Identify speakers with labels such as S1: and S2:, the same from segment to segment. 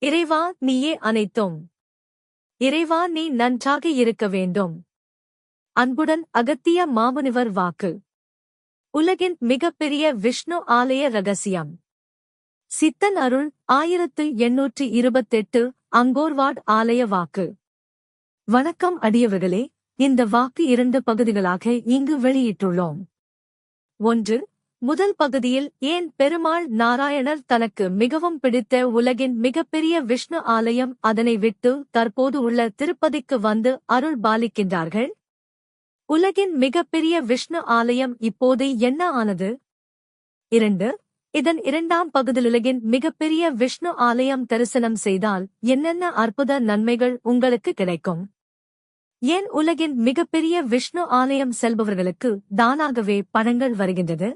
S1: இறைவா நீயே அனைத்தும். இறைவா நீ நன்றாக இருக்க வேண்டும். அன்புடன் அகத்திய மாமுனிவர் வாக்கு. உலகின் மிகப்பெரிய விஷ்ணு ஆலய ரகசியம். சித்தன் அருள் ஆயிரத்து எண்ணூற்று இருபத்தெட்டு அங்கோர்வாட் ஆலய வாக்கு. வணக்கம் அடியவர்களே இந்த வாக்கு இரண்டு பகுதிகளாக இங்கு வெளியிட்டுள்ளோம். ஒன்று முதல் பகுதியில் ஏன் பெருமாள் நாராயணர் தனக்கு மிகவும் பிடித்த உலகின் மிகப்பெரிய விஷ்ணு ஆலயம் அதனை விட்டு தற்போது உள்ள திருப்பதிக்கு வந்து அருள் பாலிக்கின்றார்கள்? உலகின் மிகப்பெரிய விஷ்ணு ஆலயம் இப்போது என்ன ஆனது? இரண்டு இதன் இரண்டாம் பகுதியில் உலகின் மிகப்பெரிய விஷ்ணு ஆலயம் தரிசனம் செய்தால் என்னென்ன அற்புத நன்மைகள் உங்களுக்கு கிடைக்கும்? ஏன் உலகின் மிகப்பெரிய விஷ்ணு ஆலயம் செல்பவர்களுக்கு தானாகவே பணங்கள் வருகின்றது?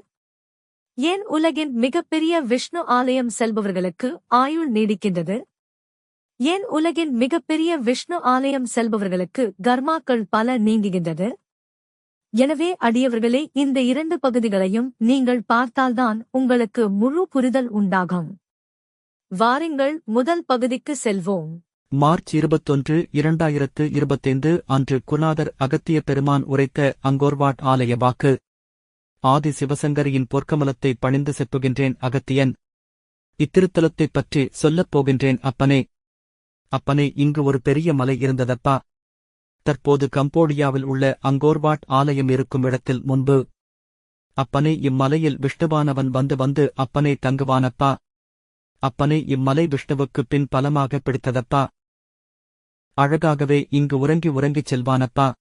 S1: ஏன் உலகின் மிகப்பெரிய விஷ்ணு ஆலயம் செல்பவர்களுக்கு ஆயுள் நீடிக்கின்றது? ஏன் உலகின் மிகப்பெரிய விஷ்ணு ஆலயம் செல்பவர்களுக்கு கர்மாக்கள் பல நீங்குகின்றது? எனவே அடியவர்களே இந்த இரண்டு பகுதிகளையும் நீங்கள் பார்த்தால்தான் உங்களுக்கு முழு புரிதல் உண்டாகும். வாருங்கள் முதல் பகுதிக்கு செல்வோம்.
S2: மார்ச் இருபத்தொன்று இரண்டாயிரத்து இருபத்தைந்து அன்று குநாதர் அகத்திய பெருமான் உரைத்த அங்கோர்வாட் ஆலய வாக்கு ஆதி சிவசங்கரியின் பொற்கமலத்தை பணிந்து செப்புகின்றேன் அகத்தியன். இத்திருத்தலத்தைப் பற்றி சொல்லப் போகின்றேன் அப்பனே. அப்பனே இங்கு ஒரு பெரிய மலை இருந்ததப்பா? தற்போது கம்போடியாவில் உள்ள அங்கோர்வாட் ஆலயம் இருக்கும் இடத்தில் முன்பு. அப்பனே இம்மலையில் விஷ்ணுவானவன் வந்து வந்து அப்பனே தங்குவானப்பா? அப்பனே இம்மலை விஷ்ணுவுக்குப் பின் பலமாக பிடித்ததப்பா? அழகாகவே இங்கு உறங்கி உறங்கிச் செல்வானப்பா?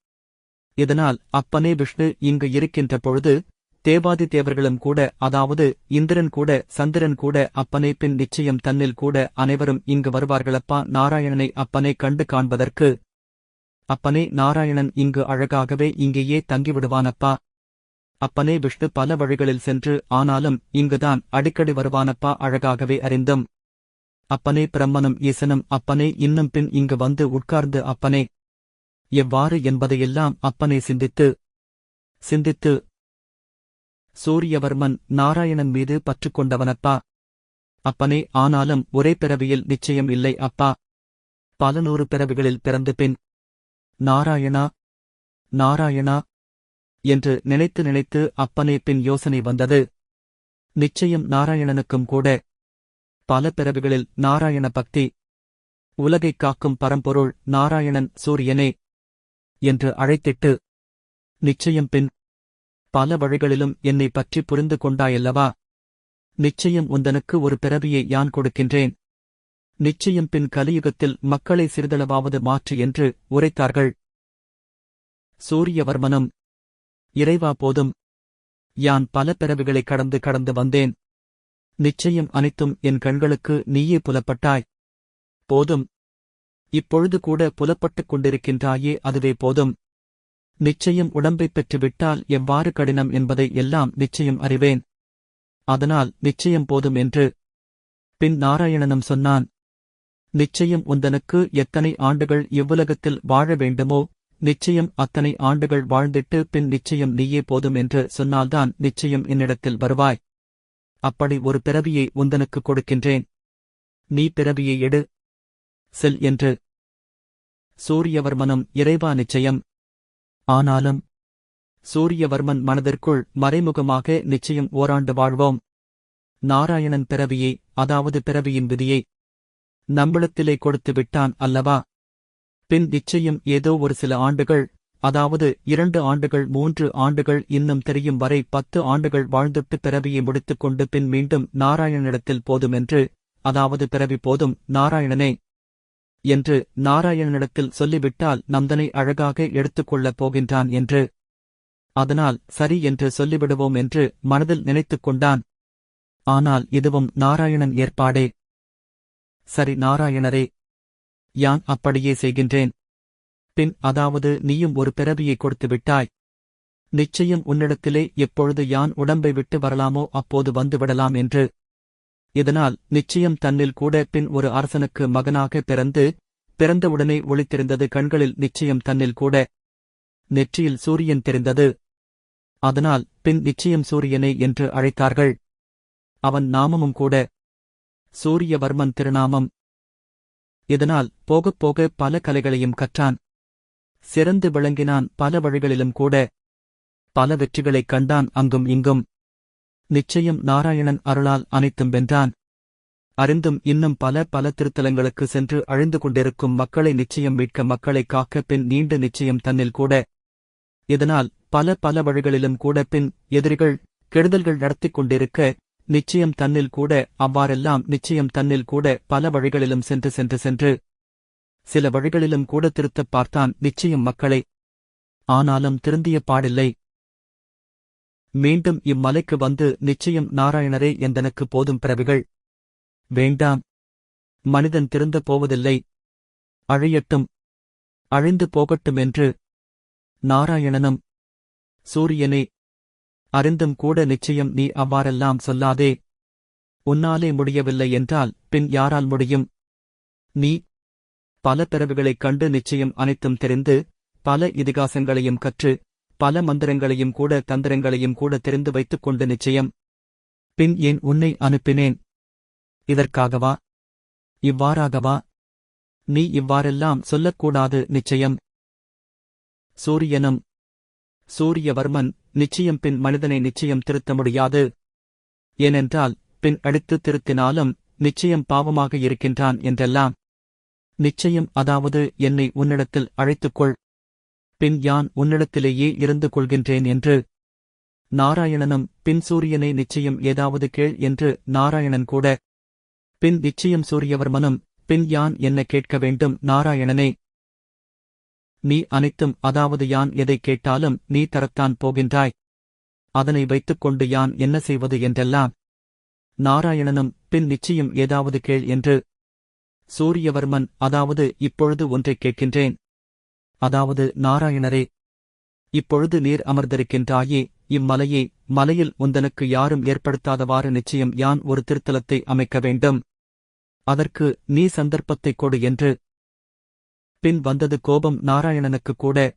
S2: இதனால் அப்பனே விஷ்ணு இங்கு இருக்கின்ற பொழுது தேவாதி தேவர்களும் கூட அதாவது இந்திரன் கூட சந்திரன் கூட அப்பனே பின் நிச்சயம் தன்னில் கூட அனைவரும் இங்கு வருவார்களப்பா நாராயணனை அப்பனே கண்டு காண்பதற்கு. அப்பனே நாராயணன் இங்கு அழகாகவே இங்கேயே தங்கிவிடுவானப்பா. அப்பனே விஷ்ணு பல வழிகளில் சென்று ஆனாலும் இங்குதான் அடிக்கடி வருவானப்பா அழகாகவே அறிந்தும். அப்பனே பிரம்மனும் ஈசனும் அப்பனே இன்னும் பின் இங்கு வந்து உட்கார்ந்து அப்பனே. எவ்வாறு என்பதையெல்லாம் அப்பனே சிந்தித்து சிந்தித்து சூரியவர்மன் நாராயணன் மீது பற்றுக்கொண்டவனப்பா. அப்பனே ஆனாலும் ஒரே பிறவியில் நிச்சயம் இல்லை அப்பா. பல நூறு பிறவிகளில் பிறந்து பின் நாராயணா நாராயணா என்று நினைத்து நினைத்து அப்பனே பின் யோசனை வந்தது. நிச்சயம் நாராயணனுக்கும் கூட பல பிறவிகளில் நாராயண பக்தி உலகைக் காக்கும் பரம்பொருள் நாராயணன் சூரியனே என்று அழைத்திட்டு நிச்சயம் பின் பல வழிகளிலும் என்னை பற்றி புரிந்து கொண்டாயல்லவா? நிச்சயம் உந்தனுக்கு ஒரு பிறவியை யான் கொடுக்கின்றேன். நிச்சயம் பின் கலியுகத்தில் மக்களை சிறிதளவாவது மாற்று என்று உரைத்தார்கள். சூரியவர்மனும் இறைவா போதும். யான் பல பிறவிகளை கடந்து கடந்து வந்தேன். நிச்சயம் அனைத்தும் என் கண்களுக்கு நீயே புலப்பட்டாய். போதும். இப்பொழுது கூட புலப்பட்டுக் கொண்டிருக்கின்றாயே அதுவே போதும். நிச்சயம் உடம்பைப் பெற்றுவிட்டால் எவ்வாறு கடினம் என்பதை எல்லாம் நிச்சயம் அறிவேன். அதனால் நிச்சயம் போதும் என்று. பின் நாராயணனும் சொன்னான் நிச்சயம் உந்தனுக்கு எத்தனை ஆண்டுகள் இவ்வுலகத்தில் வாழ வேண்டுமோ நிச்சயம் அத்தனை ஆண்டுகள் வாழ்ந்திட்டு பின் நிச்சயம் நீயே போதும் என்று சொன்னால்தான் நிச்சயம் என்னிடத்தில் வருவாய். அப்படி ஒரு பிறவியை உந்தனுக்கு கொடுக்கின்றேன். நீ பிறவியை எடு. செல் என்று. சூரியவர்மனும் இறைவா நிச்சயம். ஆனாலும் சூரியவர்மன் மனதிற்குள் மறைமுகமாக நிச்சயம் ஓராண்டு வாழ்வோம். நாராயணன் பிறவியை அதாவது பிறவியின் விதியை நம்பிளத்திலே கொடுத்து விட்டான் அல்லவா? பின் நிச்சயம் ஏதோ ஒரு சில ஆண்டுகள் அதாவது இரண்டு ஆண்டுகள் மூன்று ஆண்டுகள் இன்னும் தெரியும் வரை பத்து ஆண்டுகள் வாழ்ந்துட்டு பிறவியை முடித்துக்கொண்டு பின் மீண்டும் நாராயணனிடத்தில் போதுமென்று அதாவது பிறவி போதும் நாராயணனே என்று நாராயணனிடத்தில் சொல்லிவிட்டால் நந்தனை அழகாக எடுத்துக்கொள்ளப் போகின்றான் என்று. அதனால் சரி என்று சொல்லிவிடுவோம் என்று மனதில் நினைத்துக் கொண்டான். ஆனால் இதுவும் நாராயணன் ஏற்பாடே. சரி நாராயணரே. யான் அப்படியே செய்கின்றேன். பின் அதாவது நீயும் ஒரு பிறவியை கொடுத்து விட்டாய். நிச்சயம் உன்னிடத்திலே எப்பொழுது யான் உடம்பை விட்டு வரலாமோ அப்போது வந்து விடலாம் என்று. இதனால் நிச்சயம் தன்னில் கூட பின் ஒரு அரசனுக்கு மகனாக பிறந்து பிறந்தவுடனே ஒளித்திருந்தது கண்களில் நிச்சயம் தன்னில் கூட நெற்றியில் சூரியன் தெரிந்தது. அதனால் பின் நிச்சயம் சூரியனே என்று அழைத்தார்கள். அவன் நாமமும் கூட சூரியவர்மன் திருநாமம். இதனால் போகப் போக பல கலைகளையும் கற்றான். சிறந்து விளங்கினான் பல வழிகளிலும் கூட. பல வெற்றிகளைக் கண்டான் அங்கும் இங்கும். நிச்சயம் நாராயணன் அருளால் அனைத்தும் வென்றான். அறிந்தும் இன்னும் பல பல திருத்தலங்களுக்கு சென்று அழிந்து கொண்டிருக்கும் மக்களை நிச்சயம் மீட்க மக்களை காக்க பின் நீண்ட நிச்சயம் தன்னில் கூட. இதனால் பல பல வழிகளிலும் கூட பின் எதிரிகள் கெடுதல்கள் நடத்திக் கொண்டிருக்க நிச்சயம் தன்னில் கூட அவ்வாறெல்லாம் நிச்சயம் தன்னில் கூட பல வழிகளிலும் சென்று சென்று சென்று சில வழிகளிலும் கூட திருத்தப் பார்த்தான் நிச்சயம் மக்களை. ஆனாலும் திருந்திய பாடில்லை. மீண்டும் இம்மலைக்கு வந்து நிச்சயம் நாராயணரே எந்தனக்கு போதும் பிறவிகள். வேண்டாம். மனிதன் திருந்த போவதில்லை. அழியட்டும். அழிந்து போகட்டும் என்று. நாராயணனும். சூரியனே. அறிந்தும் கூட நிச்சயம் நீ அவ்வாறெல்லாம் சொல்லாதே. உன்னாலே முடியவில்லை என்றால் பின் யாரால் முடியும்? நீ. பல பிறவுகளைக் கண்டு நிச்சயம் அனைத்தும் தெரிந்து பல இதிகாசங்களையும் கற்று பல மந்திரங்களையும் கூட தந்திரங்களையும் கூட தெரிந்து வைத்துக் கொண்டு நிச்சயம். பின் ஏன் உன்னை அனுப்பினேன்? இதற்காகவா? இவ்வாறாகவா? நீ இவ்வாறெல்லாம் சொல்லக்கூடாது நிச்சயம். சூரியனும் சூரியவர்மன் நிச்சயம் பின் மனிதனை நிச்சயம் திருத்த முடியாது. ஏனென்றால் பின் அடித்து திருத்தினாலும் நிச்சயம் பாவமாக இருக்கின்றான் என்றெல்லாம். நிச்சயம் அதாவது என்னை உன்னிடத்தில் அழைத்துக்கொள். பின் யான் உன்னிடத்திலேயே இருந்து கொள்கின்றேன் என்று. நாராயணனும் பின் சூரியனை நிச்சயம் ஏதாவது கேள் என்று நாராயணன் கூட. பின் நிச்சயம் சூரியவர்மனும் பின் யான் என்ன கேட்க வேண்டும் நாராயணனே. நீ அனைத்தும் அதாவது யான் எதை கேட்டாலும் நீ தரத்தான் போகின்றாய். அதனை வைத்துக் கொண்டு யான் என்ன செய்வது என்றெல்லாம். நாராயணனும் பின் நிச்சயம் ஏதாவது கேள் என்று. சூரியவர்மன் அதாவது இப்பொழுது ஒன்றைக் கேட்கின்றேன். அதாவது நாராயணரே இப்பொழுது நீர் அமர்ந்திருக்கின்றாயே இம்மலையே மலையில் உந்தனுக்கு யாரும் ஏற்படுத்தாதவாறு நிச்சயம் யான் ஒரு திருத்தலத்தை அமைக்க வேண்டும். அதற்கு நீ சந்தர்ப்பத்தைக் கொடு என்று. பின் வந்தது கோபம் நாராயணனுக்கு கூட.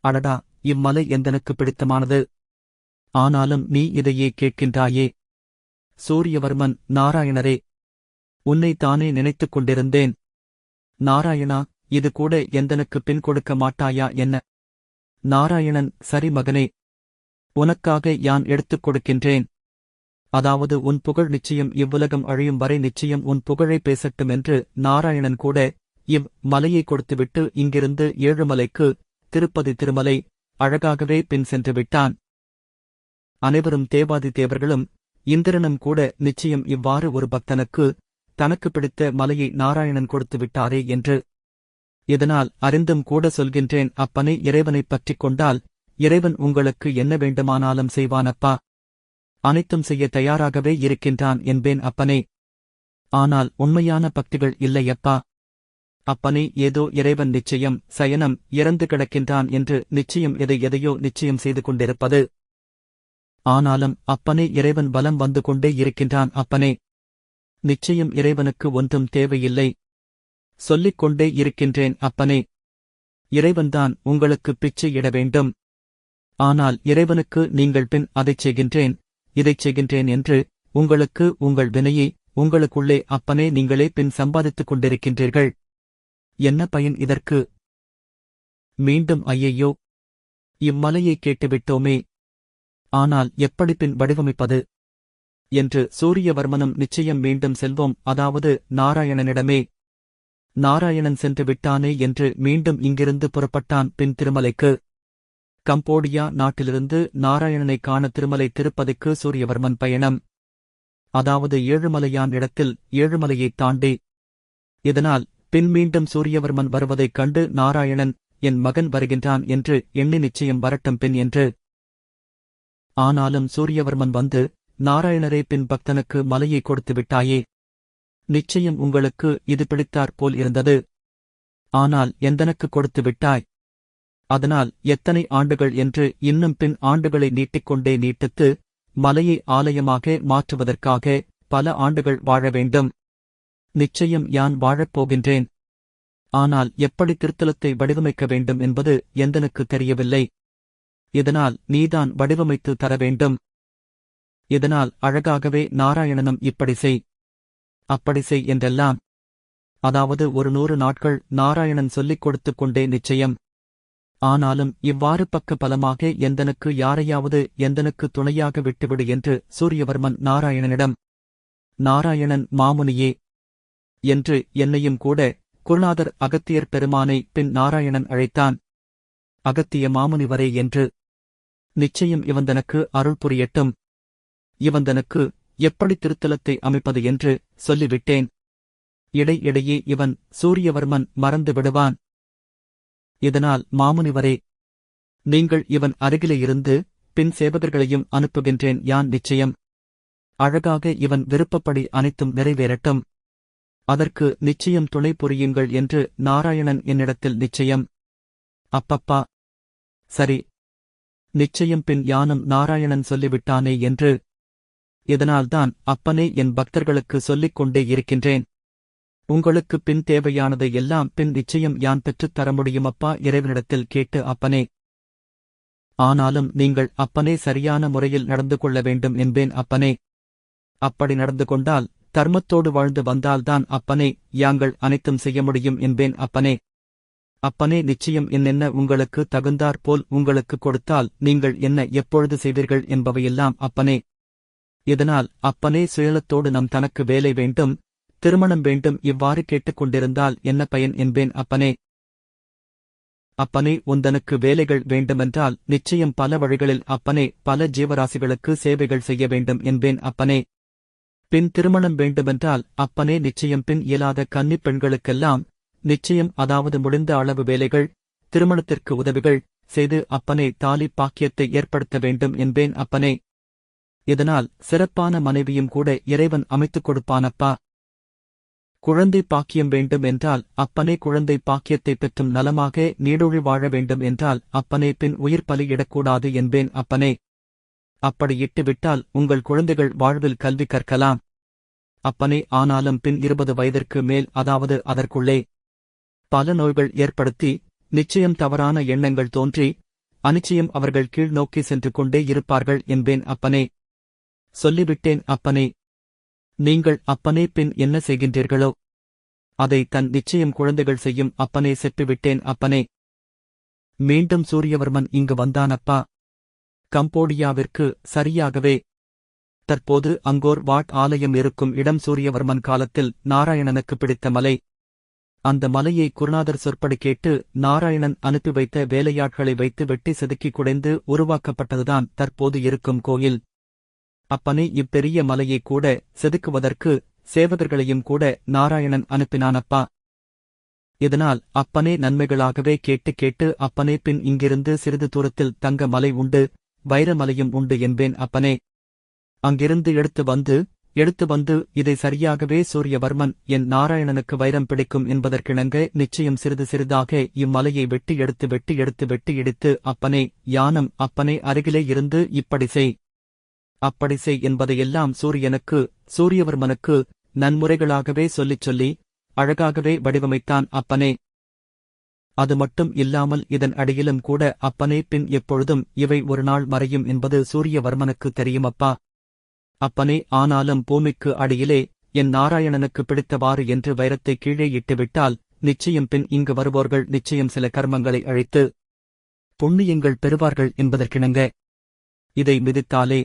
S2: அடடா இம்மலை எந்தனுக்கு பிடித்தமானது? ஆனாலும் நீ இதையே கேட்கின்றாயே. சூரியவர்மன் நாராயணரே உன்னை தானே நினைத்துக் கொண்டிருந்தேன். நாராயணா இது கூட எந்தனுக்கு பின் கொடுக்க மாட்டாயா என்ன? நாராயணன் சரி மகனே உனக்காக யான் எடுத்துக் கொடுக்கின்றேன். அதாவது உன் புகழ் நிச்சயம் இவ்வுலகம் அழியும் வரை நிச்சயம் உன் புகழை பேசட்டும் என்று நாராயணன் கூட இவ் மலையை கொடுத்துவிட்டு இங்கிருந்து ஏழுமலைக்கு திருப்பதி திருமலை அழகாகவே பின் சென்று விட்டான். அனைவரும் தேவாதி தேவர்களும் இந்திரனும் கூட நிச்சயம் இவ்வாறு ஒரு பக்தனுக்கு தனக்கு பிடித்த மலையை நாராயணன் கொடுத்து விட்டாரே என்று இதனால் அறிந்தும் கூட சொல்கின்றேன்? அப்பனை இறைவனைப் பற்றிக் கொண்டால் இறைவன் உங்களுக்கு என்ன வேண்டுமானாலும் செய்வானப்பா? அனைத்தும் செய்ய தயாராகவே இருக்கின்றான் என்பேன் அப்பனே. ஆனால் உண்மையான பக்திகள் இல்லையப்பா. அப்பனே ஏதோ இறைவன் நிச்சயம் சயனம் இறந்து கிடக்கின்றான் என்று நிச்சயம் எதை எதையோ நிச்சயம் செய்து கொண்டிருப்பது. ஆனாலும் அப்பனே இறைவன் பலம் வந்து கொண்டே இருக்கின்றான் அப்பனே. நிச்சயம் இறைவனுக்கு ஒன்றும் தேவையில்லை. சொல்லிக் கொண்டே இருக்கின்றேன் அப்பனே. இறைவன்தான் உங்களுக்கு பிச்சை இட வேண்டும். ஆனால் இறைவனுக்கு நீங்கள் பின் அதைச் செய்கின்றேன் இதைச் செய்கின்றேன் என்று உங்களுக்கு உங்கள் வினையை உங்களுக்குள்ளே அப்பனே நீங்களே பின் சம்பாதித்துக் கொண்டிருக்கின்றீர்கள். என்ன பயன் இதற்கு? மீண்டும் ஐயையோ. இம்மலையை கேட்டுவிட்டோமே. ஆனால் எப்படி பின் வடிவமைப்பது? என்று சூரியவர்மனும் நிச்சயம் மீண்டும் செல்வோம் அதாவது நாராயணனிடமே. நாராயணன் சென்று விட்டானே என்று மீண்டும் இங்கிருந்து புறப்பட்டான் பின் திருமலைக்கு. கம்போடியா நாட்டிலிருந்து நாராயணனைக் காண திருமலை திருப்பதிக்கு சூரியவர்மன் பயணம். அதாவது ஏழுமலையான் இடத்தில் ஏழுமலையைத் தாண்டி. இதனால் பின் மீண்டும் சூரியவர்மன் வருவதைக் கண்டு நாராயணன் என் மகன் வருகின்றான் என்று எண்ணி நிச்சயம் வரட்டும் பின் என்று. ஆனாலும் சூரியவர்மன் வந்து நாராயணரே பின் பக்தனுக்கு மலையை கொடுத்து விட்டாயே நிச்சயம் உங்களுக்கு இது பிடித்தாற் போல் இருந்தது. ஆனால் எந்தனுக்கு கொடுத்து விட்டாய்? அதனால் எத்தனை ஆண்டுகள் என்று இன்னும் பின் ஆண்டுகளை நீட்டிக்கொண்டே நீட்டித்து மலையை ஆலயமாக மாற்றுவதற்காக பல ஆண்டுகள் வாழ வேண்டும். நிச்சயம் யான் வாழப் போகின்றேன். ஆனால் எப்படி திருத்தலத்தை வடிவமைக்க வேண்டும் என்பது எந்தனுக்கு தெரியவில்லை. இதனால் நீதான் வடிவமைத்து தர வேண்டும். இதனால் அழகாகவே நாராயணனும் இப்படி செய். அப்படி செய் என்றெல்லாம். அதாவது ஒரு நூறு நாட்கள் நாராயணன் சொல்லிக் கொடுத்துக் கொண்டே நிச்சயம். ஆனாலும் இவ்வாறு பக்க பலமாக எந்தனுக்கு யாரையாவது எந்தனுக்கு துணையாக விட்டுவிடு என்று சூரியவர்மன் நாராயணனிடம். நாராயணன் மாமுனியே. என்று என்னையும் கூட குருநாதர் அகத்தியர் பெருமானை பின் நாராயணன் அழைத்தான். அகத்திய மாமுனிவரே என்று. நிச்சயம் இவந்தனுக்கு அருள் புரியட்டும். இவந்தனுக்கு எப்படி திருத்தலத்தை அமைப்பது என்று சொல்லிவிட்டேன். இடை இடையே இவன் சூரியவர்மன் மறந்து விடுவான். இதனால் மாமுனிவரே நீங்கள் இவன் அருகிலே இருந்து பின் சேவகர்களையும் அனுப்புகின்றேன் யான் நிச்சயம். அழகாக இவன் விருப்பப்படி அனைத்தும் நிறைவேறட்டும். அதற்கு நிச்சயம் துணை புரியுங்கள் என்று நாராயணன் என்னிடத்தில் நிச்சயம். அப்பப்பா சரி நிச்சயம் பின் யானும் நாராயணன் சொல்லிவிட்டானே என்று இதனால்தான் அப்பனே என் பக்தர்களுக்கு சொல்லிக் கொண்டே இருக்கின்றேன். உங்களுக்கு பின் தேவையானதை எல்லாம் பின் நிச்சயம் யான் பெற்றுத் தர முடியுமப்பா? இறைவனிடத்தில் கேட்டு அப்பனே. ஆனாலும் நீங்கள் அப்பனே சரியான முறையில் நடந்து கொள்ள வேண்டும் என்பேன் அப்பனே. அப்படி நடந்து கொண்டால் தர்மத்தோடு வாழ்ந்து வந்தால்தான் அப்பனே யாங்கள் அனைத்தும் செய்ய முடியும் என்பேன் அப்பனே. அப்பனே நிச்சயம் என்னென்ன உங்களுக்கு தகுந்தாற் போல் உங்களுக்கு கொடுத்தால் நீங்கள் என்ன எப்பொழுது செய்வீர்கள் என்பவையெல்லாம் அப்பனே. இதனால் அப்பனே சுயலத்தோடு நம் தனக்கு வேலை வேண்டும் திருமணம் வேண்டும் இவ்வாறு கேட்டுக்கொண்டிருந்தால் என்ன பயன் என்பேன் அப்பனே. அப்பனே உந்தனுக்கு வேலைகள் வேண்டுமென்றால் நிச்சயம் பல வழிகளில் அப்பனே பல ஜீவராசிகளுக்கு சேவைகள் செய்ய வேண்டும் என்பேன் அப்பனே. பின் திருமணம் வேண்டுமென்றால் அப்பனே நிச்சயம் பின் இயலாத கன்னிப் பெண்களுக்கெல்லாம் நிச்சயம் அதாவது முடிந்த அளவு வேலைகள் திருமணத்திற்கு உதவிகள் செய்து அப்பனே தாலி பாக்கியத்தை ஏற்படுத்த வேண்டும் என்பேன் அப்பனே. இதனால் சிறப்பான மனைவியும் கூட இறைவன் அமைத்துக் கொடுப்பானப்பா? குழந்தை பாக்கியம் வேண்டும் என்றால் அப்பனே குழந்தை பாக்கியத்தை பெற்றும் நலமாக நீடொழி வாழ வேண்டும் என்றால் அப்பனே பின் உயிர் பலியிடக்கூடாது என்பேன் அப்பனே. அப்படி இட்டுவிட்டால் உங்கள் குழந்தைகள் வாழ்வில் கல்வி கற்கலாம். அப்பனே ஆனாலும் பின் இருபது வயதிற்கு மேல் அதாவது அதற்குள்ளே. பல நோய்கள் ஏற்படுத்தி நிச்சயம் தவறான எண்ணங்கள் தோன்றி அனிச்சயம் அவர்கள் கீழ் நோக்கி சென்று கொண்டே இருப்பார்கள் என்பேன் அப்பனே. சொல்லிவிட்டேன் அப்பனே. நீங்கள் அப்பனே பின் என்ன செய்கின்றீர்களோ? அதை தன் நிச்சயம் குழந்தைகள் செய்யும் அப்பனே செப்பிவிட்டேன் அப்பனே. மீண்டும் சூரியவர்மன் இங்கு வந்தானப்பா. கம்போடியாவிற்கு சரியாகவே. தற்போது அங்கோர் வாட் ஆலயம் இருக்கும் இடம் சூரியவர்மன் காலத்தில் நாராயணனுக்கு பிடித்த மலை. அந்த மலையை குருநாதர் சொற்படி கேட்டு நாராயணன் அனுப்பி வைத்த வேலையாட்களை வைத்து வெட்டி செதுக்கி குடைந்து உருவாக்கப்பட்டதுதான் தற்போது இருக்கும் கோயில். அப்பனே இப்பெரிய மலையை கூட செதுக்குவதற்கு சேவகர்களையும் கூட நாராயணன் அனுப்பினானப்பா. இதனால் அப்பனே நன்மைகளாகவே கேட்டு கேட்டு அப்பனே பின் இங்கிருந்து சிறிது தூரத்தில் தங்க மலை உண்டு வைரமலையும் உண்டு என்பேன் அப்பனே. அங்கிருந்து எடுத்து வந்து எடுத்து வந்து இதை சரியாகவே சூரியவர்மன் என் நாராயணனுக்கு வைரம் பிடிக்கும் என்பதற்கிணங்க நிச்சயம் சிறிது சிறிதாக இம்மலையை வெட்டி எடுத்து வெட்டி எடுத்து வெட்டி இடித்து அப்பனே யானம் அப்பனே அருகிலே இருந்து இப்படி செய். அப்படி செய் என்பதையெல்லாம் சூரியனுக்கு சூரியவர்மனுக்கு நன்முறைகளாகவே சொல்லிச் சொல்லி அழகாகவே வடிவமைத்தான் அப்பனே. அது மட்டும் இல்லாமல் இதன் அடியிலும் கூட அப்பனே பின் எப்பொழுதும் இவை ஒரு நாள் மறையும் என்பது சூரியவர்மனுக்கு தெரியுமப்பா? அப்பனே ஆனாலும் பூமிக்கு அடியிலே என் நாராயணனுக்கு பிடித்தவாறு என்று வைரத்தை கீழே இட்டுவிட்டால் நிச்சயம் பின் இங்கு வருவோர்கள் நிச்சயம் சில கர்மங்களை அழித்து புண்ணியங்கள் பெறுவார்கள் என்பதற்கிணங்க. இதை மிதித்தாலே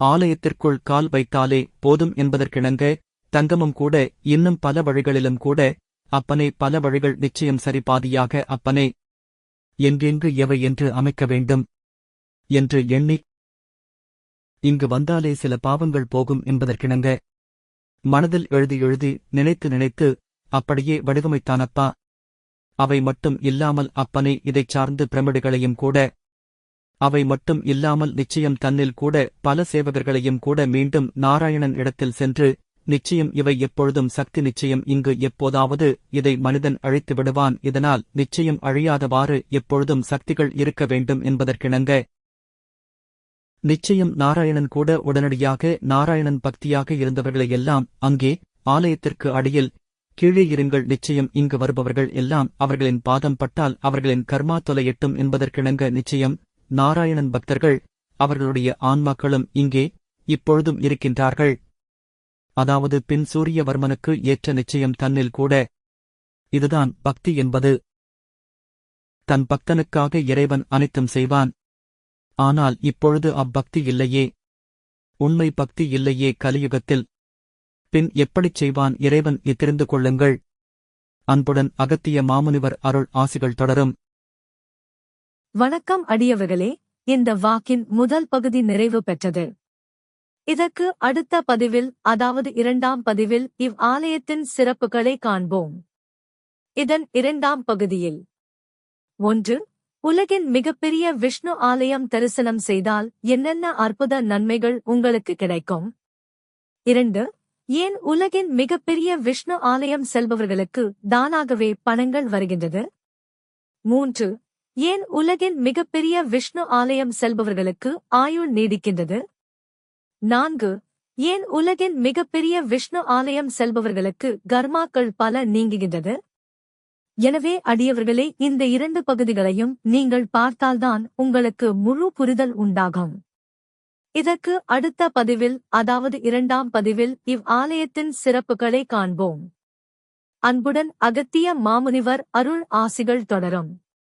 S2: ஆலயத்திற்குள் கால் வைத்தாலே போதும் என்பதற்கிணங்க தங்கமும் கூட இன்னும் பல வழிகளிலும் கூட அப்பனே பல வழிகள் நிச்சயம் சரி பாதியாக அப்பனே எங்கெங்கு எவை என்று அமைக்க வேண்டும் என்று எண்ணி இங்கு வந்தாலே சில பாவங்கள் போகும் என்பதற்கிணங்க மனதில் எழுதி எழுதி நினைத்து நினைத்து அப்படியே வடிவமைத்தானப்பா? அவை மட்டும் இல்லாமல் அப்பனே இதைச் சார்ந்து பிரமிடுகளையும் கூட அவை மட்டும் இல்லாமல் நிச்சயம் தன்னில் கூட பல சேவகர்களையும் கூட மீண்டும் நாராயணன் இடத்தில் சென்று நிச்சயம் இவை எப்பொழுதும் சக்தி நிச்சயம் இங்கு எப்போதாவது இதை மனிதன் அழித்து விடுவான் இதனால் நிச்சயம் அழியாதவாறு எப்பொழுதும் சக்திகள் இருக்க வேண்டும் என்பதற்கிணங்க. நிச்சயம் நாராயணன் கூட உடனடியாக நாராயணன் பக்தியாக இருந்தவர்களையெல்லாம் அங்கே ஆலயத்திற்கு அடியில் கீழே இருங்கள் நிச்சயம் இங்கு வருபவர்கள் எல்லாம் அவர்களின் பாதம் பட்டால் அவர்களின் கர்மா தொலையட்டும் என்பதற்கிணங்க நிச்சயம் நாராயணன் பக்தர்கள் அவர்களுடைய ஆன்மாக்களும் இங்கே இப்பொழுதும் இருக்கின்றார்கள். அதாவது பின் சூரியவர்மனுக்கு ஏற்ற நிச்சயம் தன்னில் கூட இதுதான் பக்தி என்பது. தன் பக்தனுக்காக இறைவன் அனைத்தும் செய்வான். ஆனால் இப்பொழுது அப்பக்தி இல்லையே. உண்மை பக்தி இல்லையே கலியுகத்தில். பின் எப்படிச் செய்வான் இறைவன் தெரிந்து கொள்ளுங்கள். அன்புடன் அகத்திய மாமுனிவர் அருள் ஆசிகள் தொடரும்.
S1: வணக்கம் அடியவர்களே இந்த வாக்கின் முதல் பகுதி நிறைவு பெற்றது. இதற்கு அடுத்த பதிவில் அதாவது இரண்டாம் பதிவில் இவ் ஆலயத்தின் சிறப்புகளை காண்போம். இதன் இரண்டாம் பகுதியில். ஒன்று உலகின் மிகப்பெரிய விஷ்ணு ஆலயம் தரிசனம் செய்தால் என்னென்ன அற்புத நன்மைகள் உங்களுக்கு கிடைக்கும்? இரண்டு ஏன் உலகின் மிகப்பெரிய விஷ்ணு ஆலயம் செல்பவர்களுக்கு தானாகவே பணங்கள் வருகின்றது? மூன்று ஏன் உலகின் மிகப்பெரிய விஷ்ணு ஆலயம் செல்பவர்களுக்கு ஆயுள் நீடிக்கின்றது? நான்கு ஏன் உலகின் மிகப்பெரிய விஷ்ணு ஆலயம் செல்பவர்களுக்கு கர்மாக்கள் பல நீங்குகின்றது? எனவே அடியவர்களே இந்த இரண்டு பகுதிகளையும் நீங்கள் பார்த்தால்தான் உங்களுக்கு முழு புரிதல் உண்டாகும். இதற்கு அடுத்த பதிவில் அதாவது இரண்டாம் பதிவில் இவ் ஆலயத்தின் சிறப்புகளை காண்போம். அன்புடன் அகத்திய மாமுனிவர் அருள் ஆசிகள் தொடரும்.